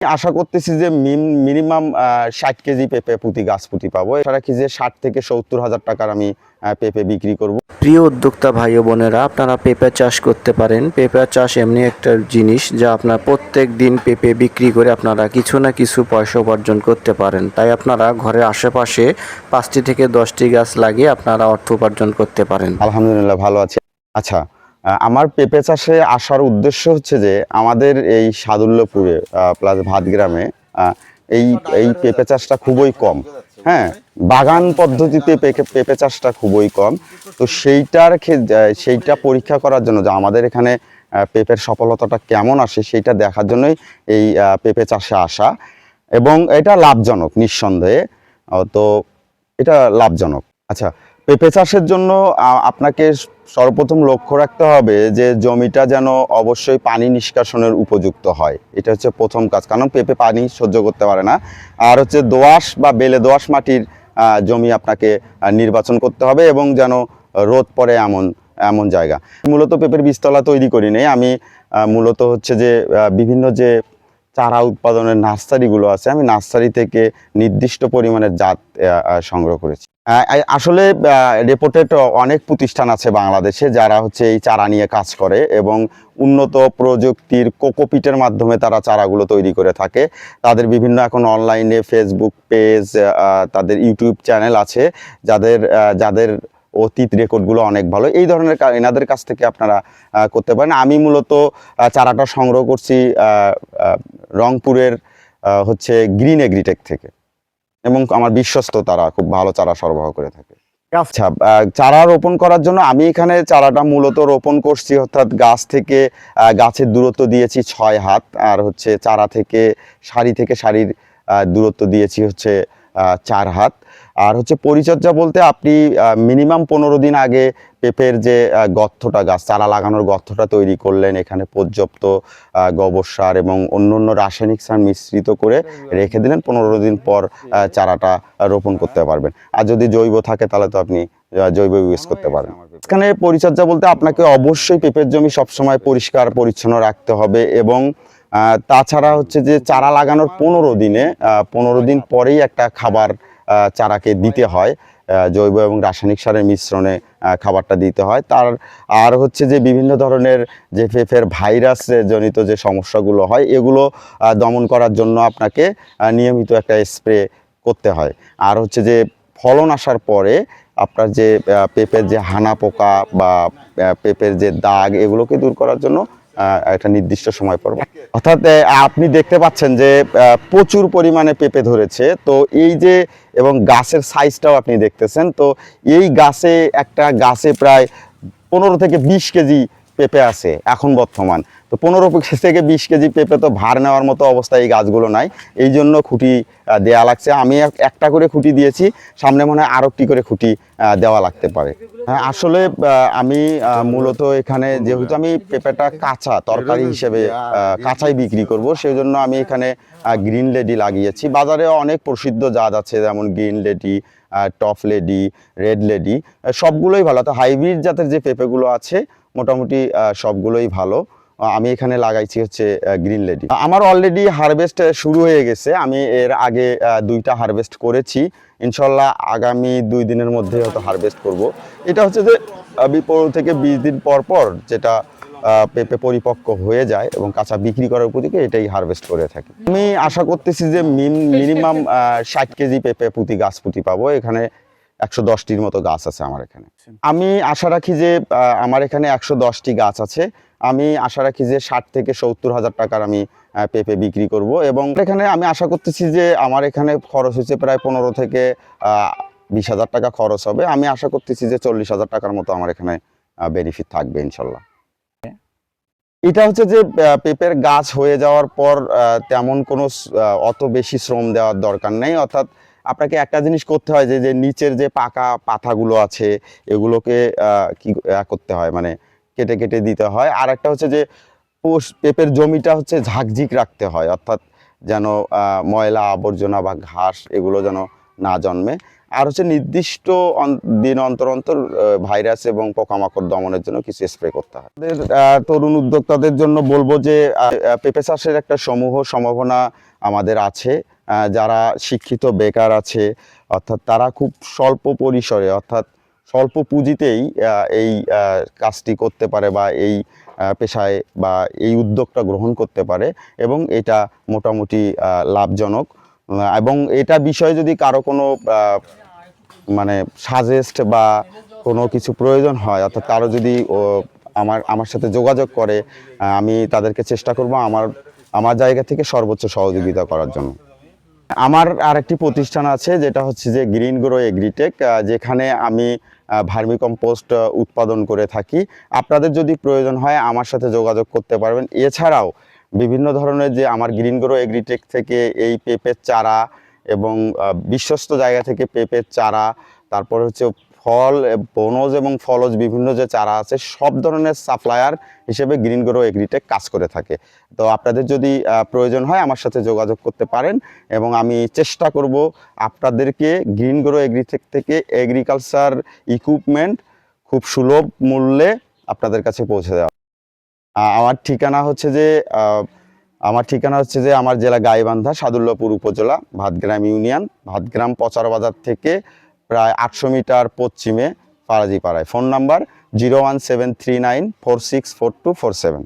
আশা করতেছি যে মিনিমাম ষাট কেজি পেঁপে প্রতি গাছ প্রতি পাবো। এছাড়া কি যে ষাট থেকে সত্তর হাজার টাকার আমি পেঁপে বিক্রি করব। প্রিয় উদ্যোক্তা ভাই ও বোনেরা আপনারা পেঁপে চাষ করতে পারেন। পেঁপে চাষ এমনি একটা জিনিস যা আপনার প্রত্যেক দিন পেঁপে বিক্রি করে আপনারা কিছু না কিছু পয়সা উপার্জন করতে পারেন। তাই আপনারা ঘরের আশেপাশে পাঁচটি থেকে দশটি গাছ লাগিয়ে আপনারা অর্থ উপার্জন করতে পারেন। আলহামদুলিল্লাহ ভালো আছে। আচ্ছা আমার পেঁপে চাষে আসার উদ্দেশ্য হচ্ছে যে আমাদের এই সাদুল্যপুরে প্লাস ভাতগ্রামে এই এই পেঁপে চাষটা খুবই কম। হ্যাঁ বাগান পদ্ধতিতে পেঁপে চাষটা খুবই কম। তো সেইটার সেইটা পরীক্ষা করার জন্য যে আমাদের এখানে পেঁপের সফলতাটা কেমন আসে সেইটা দেখার জন্যই এই পেঁপে চাষে আসা। এবং এটা লাভজনক নিঃসন্দেহে। তো এটা লাভজনক। আচ্ছা পেঁপে চাষের জন্য আপনাকে সর্বপ্রথম লক্ষ্য রাখতে হবে যে জমিটা যেন অবশ্যই পানি নিষ্কাশনের উপযুক্ত হয়। এটা হচ্ছে প্রথম কাজ, কারণ পেঁপে পানি সহ্য করতে পারে না। আর হচ্ছে দোআঁশ বা বেলে দোআঁশ মাটির জমি আপনাকে নির্বাচন করতে হবে এবং যেন রোদ পড়ে এমন এমন জায়গা। মূলত পেঁপের বীজতলা তৈরি করি নেই। আমি মূলত হচ্ছে যে বিভিন্ন যে চারা উৎপাদনের নার্সারিগুলো আছে, আমি নার্সারি থেকে নির্দিষ্ট পরিমাণের জাত সংগ্রহ করেছি। আসলে রেপোর্টেড অনেক প্রতিষ্ঠান আছে বাংলাদেশে যারা হচ্ছে এই চারা নিয়ে কাজ করে এবং উন্নত প্রযুক্তির কোকোপিটের মাধ্যমে তারা চারাগুলো তৈরি করে থাকে। তাদের বিভিন্ন এখন অনলাইনে ফেসবুক পেজ তাদের ইউটিউব চ্যানেল আছে, যাদের যাদের অতীত রেকর্ডগুলো অনেক ভালো। এই ধরনের এনাদের কাছ থেকে আপনারা করতে পারেন। আমি মূলত চারাটা সংগ্রহ করছি রংপুরের হচ্ছে গ্রিন এগ্রিটেক থেকে। এবং আমার বিশ্বস্ত তারা খুব ভালো চারা সরবরাহ করে থাকে। আচ্ছা চারা রোপণ করার জন্য আমি এখানে চারাটা মূলত রোপণ করছি অর্থাৎ গাছ থেকে গাছের দূরত্ব দিয়েছি ছয় হাত আর হচ্ছে চারা থেকে সারি থেকে সারির দূরত্ব দিয়েছি হচ্ছে চার হাত। আর হচ্ছে পরিচর্যা বলতে আপনি মিনিমাম পনেরো দিন আগে পেঁপের যে আহ, গর্তটা গাছ চারা লাগানোর গর্তটা তৈরি করলেন। এখানে পর্যাপ্ত গোবর সার এবং অন্য অন্য রাসায়নিক সার মিশ্রিত করে রেখে দিলেন। পনেরো দিন পর চারাটা রোপণ করতে পারবেন। আর যদি জৈব থাকে তাহলে তো আপনি জৈব ইউজ করতে পারেন এখানে পরিচর্যা বলতে আপনাকে অবশ্যই পেঁপের জমি সবসময় পরিষ্কার পরিচ্ছন্ন রাখতে হবে এবং তাছাড়া হচ্ছে যে চারা লাগানোর পনেরো দিনে পনেরো দিন পরেই একটা খাবার চারাকে দিতে হয় জৈব এবং রাসায়নিক সারের মিশ্রণে খাবারটা দিতে হয়। তার, আর হচ্ছে যে বিভিন্ন ধরনের যে পেঁপের ভাইরাস জনিত যে সমস্যাগুলো হয়, এগুলো দমন করার জন্য আপনাকে নিয়মিত একটা স্প্রে করতে হয়। আর হচ্ছে যে ফলন আসার পরে আপনার যে পেঁপের যে হানা পোকা বা পেঁপের যে দাগ, এগুলোকে দূর করার জন্য একটা নির্দিষ্ট সময় পর। অর্থাৎ আপনি দেখতে পাচ্ছেন যে প্রচুর পরিমাণে পেঁপে ধরেছে। তো এই যে, এবং গাছের সাইজটাও আপনি দেখতেছেন। তো এই গাছে একটা, গাছে প্রায় পনেরো থেকে বিশ কেজি পেঁপে আছে এখন বর্তমান। তো পনেরো থেকে বিশ কেজি পেঁপে তো ভার নেওয়ার মতো অবস্থা এই গাছগুলো নাই। এই জন্য খুঁটি দেওয়া লাগছে। আমি এক- একটা করে খুঁটি দিয়েছি সামনে মনে হয় আরও একটি করে খুঁটি দেওয়া লাগতে পারে। হ্যাঁ, আসলে আমি মূলত এখানে যেহেতু আমি পেঁপেটা কাঁচা তরকারি হিসেবে কাঁচাই বিক্রি করব সেই জন্য আমি এখানে গ্রিন লেডি লাগিয়েছি। বাজারে অনেক প্রসিদ্ধ জাত আছে যেমন green lady top lady red lady সবগুলোই ভালো। তো হাইব্রিড জাতের যে পেঁপেগুলো আছে মোটামুটি সবগুলোই ভালো। আমি এখানে লাগাইছি হচ্ছে গ্রিন লেডি আমার অলরেডি হারভেস্ট শুরু হয়ে গেছে। আমি এর আগে দুইটা হারভেস্ট করেছি। ইনশাল্লাহ আগামী দুই দিনের মধ্যে হয়তো হারভেস্ট করব। এটা হচ্ছে যে পনেরো থেকে বিশ দিন পর পর যেটা পেঁপে পরিপক্ক হয়ে যায় এবং কাঁচা বিক্রি করার উপযোগী এটাই হারভেস্ট করে থাকি। আমি আশা করতেছি যে মিনিমাম ষাট কেজি পেঁপে পুঁতি গাছ পুঁতি পাবো। এখানে একশো দশটির মতো গাছ আছে আমার এখানে। আমি আশা রাখি যে আমার এখানে একশো দশটি গাছ আছে। আমি আশা রাখি যে ষাট থেকে সত্তর হাজার টাকার আমি পেঁপে বিক্রি করব এবং এখানে আমি আশা করতেছি যে আমার এখানে খরচ হচ্ছে প্রায় পনেরো থেকে বিশ হাজার টাকা খরচ হবে। আমি আশা করতেছি যে চল্লিশ হাজার টাকার মতো আমার এখানে বেনিফিট থাকবে ইনশাল্লাহ। এটা হচ্ছে যে পেঁপের গাছ হয়ে যাওয়ার পর আহ, তেমন কোনো অত বেশি শ্রম দেওয়ার দরকার নেই। অর্থাৎ আপনাকে একটা জিনিস করতে হয় যে যে নিচের যে পাকা পাতাগুলো আছে, এগুলোকে কি করতে হয় মানে কেটে কেটে দিতে হয়। আর একটা হচ্ছে যে, পোষ- পেঁপের জমিটা হচ্ছে ঝাঁকঝিক রাখতে হয়, অর্থাৎ যেন ময়লা আবর্জনা বা ঘাস এগুলো যেন না জন্মে। আর হচ্ছে নির্দিষ্ট দিন অন্তর অন্তর ভাইরাস এবং পোকামাকড় দমনের জন্য কিছু স্প্রে করতে হয়। তরুণ উদ্যোক্তাদের জন্য বলব যে পেঁপে চাষের একটা সমূহ, সম্ভাবনা আমাদের আছে। যারা শিক্ষিত, বেকার আছে, অর্থাৎ তারা খুব স্বল্প পরিসরে, অর্থাৎ স্বল্প পুঁজিতেই এই কাজটি করতে পারে বা এই পেশায় বা এই উদ্যোগটা গ্রহণ করতে পারে এবং এটা মোটামুটি লাভজনক। এবং এটা বিষয়ে যদি কারও কোনো মানে সাজেস্ট বা কোনো কিছু প্রয়োজন হয়, অর্থাৎ কারও যদি আমার আমার সাথে যোগাযোগ করে আমি তাদেরকে চেষ্টা করব আমার আমার জায়গা থেকে সর্বোচ্চ সহযোগিতা করার জন্য। আমার আরেকটি প্রতিষ্ঠান আছে, যেটা হচ্ছে যে গ্রিন গ্রো এগ্রিটেক যেখানে আমি ভার্মি কম্পোস্ট উৎপাদন করে থাকি। আপনাদের যদি প্রয়োজন হয়, আমার সাথে যোগাযোগ করতে পারবেন। এছাড়াও, বিভিন্ন ধরনের যে আমার গ্রিন গ্রো এগ্রিটেক থেকে এই পেঁপের চারা এবং বিশ্বস্ত জায়গা থেকে পেঁপের চারা, তারপর হচ্ছে ফল বনজ এবং ফলজ বিভিন্ন যে চারা আছে, সব ধরনের সাপ্লায়ার হিসেবে গ্রিন গ্রো এগ্রিটেক কাজ করে থাকে। তো আপনাদের যদি প্রয়োজন হয় আমার সাথে যোগাযোগ করতে পারেন এবং আমি চেষ্টা করব আপনাদেরকে গ্রিন গ্রো এগ্রিটেক থেকে এগ্রিকালচার ইকুইপমেন্ট খুব সুলভ মূল্যে আপনাদের কাছে পৌঁছে দেওয়া। আমার ঠিকানা হচ্ছে যে আমার ঠিকানা হচ্ছে যে আমার জেলা গাইবান্ধা সাদুল্লাপুর উপজেলা, ভাতগ্রাম ইউনিয়ন, ভাতগ্রাম পচার বাজার থেকে প্রায় আটশো মিটার পশ্চিমে ফারাজিপাড়ায়। Phone number zero one seven three nine four six four two four seven.